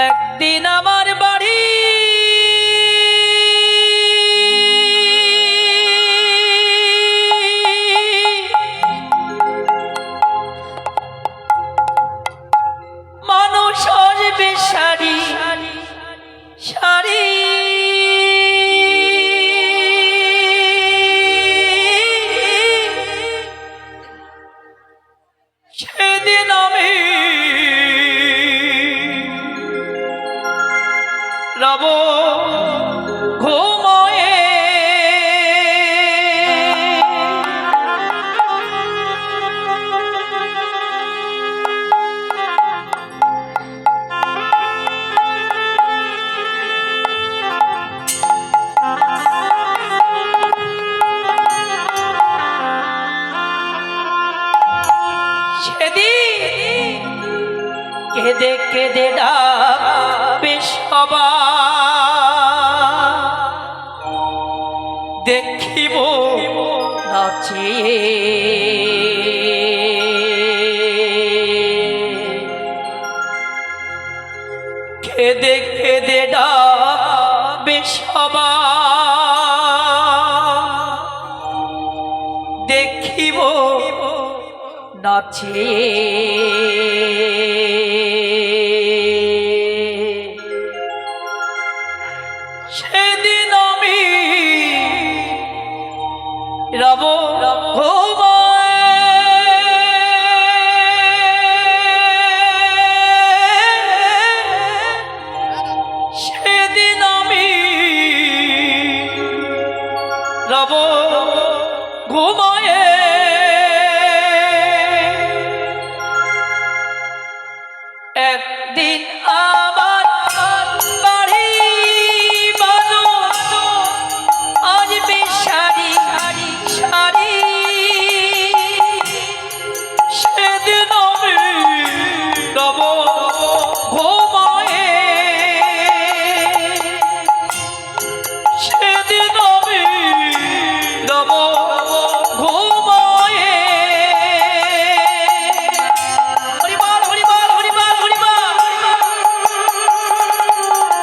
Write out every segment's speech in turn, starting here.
একদিন আমার বাড়ি সেদিন কেঁদে কেঁদে ডাকবে সবাই দেখিব নাচিয়ে খেদে খেদে ডাকবে সবাই দেখিব নাচে সেদিন আমি রব রব ঘুমায়ে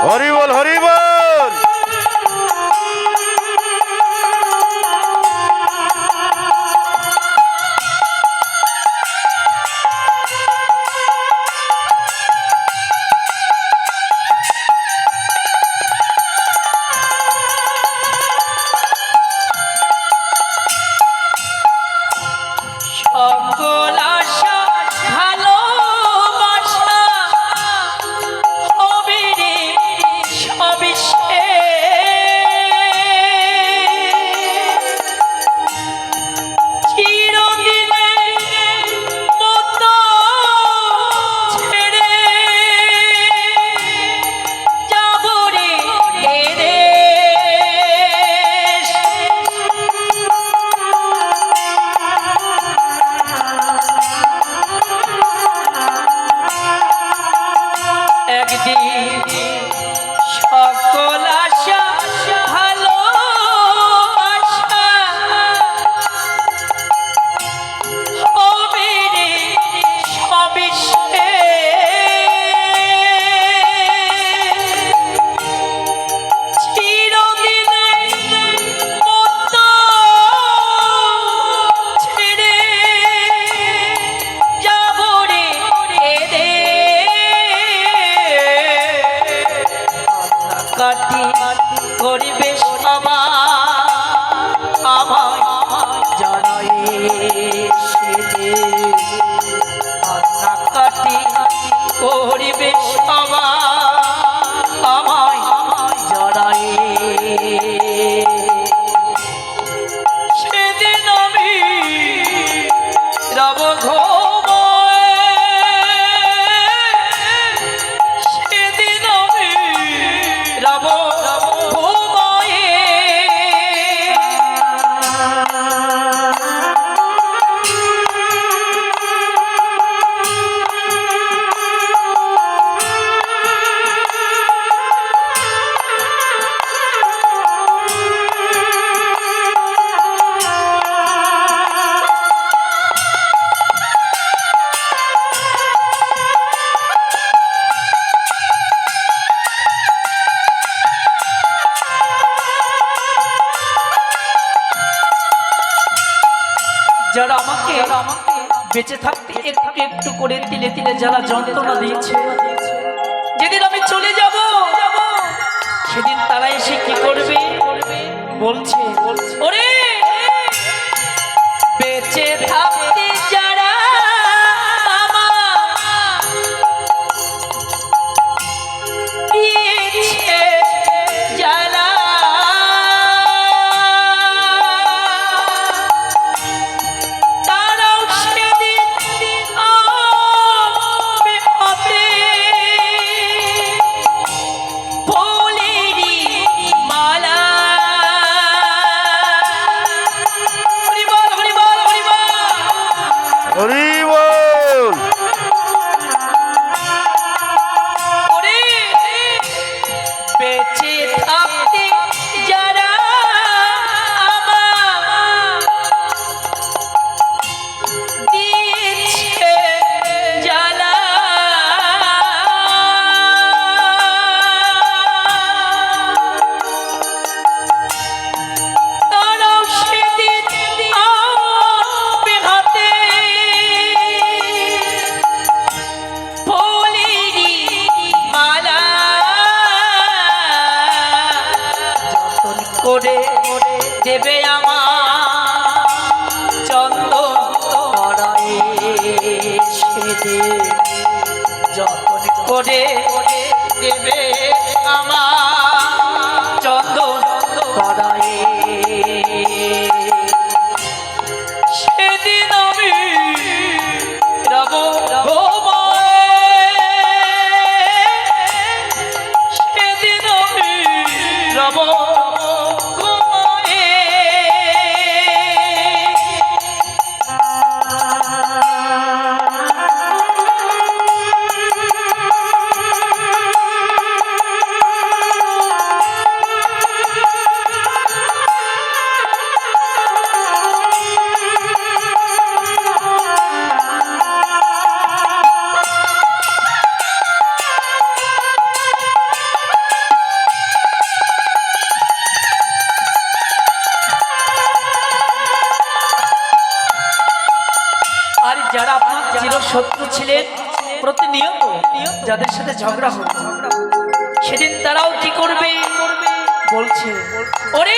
হরিবল সকল একদিন যারা আমাকে বেঁচে থাকতে একটু একটু করে তিলে তিলে যারা যন্ত্রণা দিয়েছে, যেদিন আমি চলে যাব, সেদিন তারা এসে কি করবে? বলছে, ওরে দেবে আমার চন্দন সেদে যতন করে দেবে আমার চিরশত্রু ছিলেন প্রতিনিয়ত যাদের সাথে ঝগড়া হতো সেদিন তারাও কি করবে? বলছে ওরে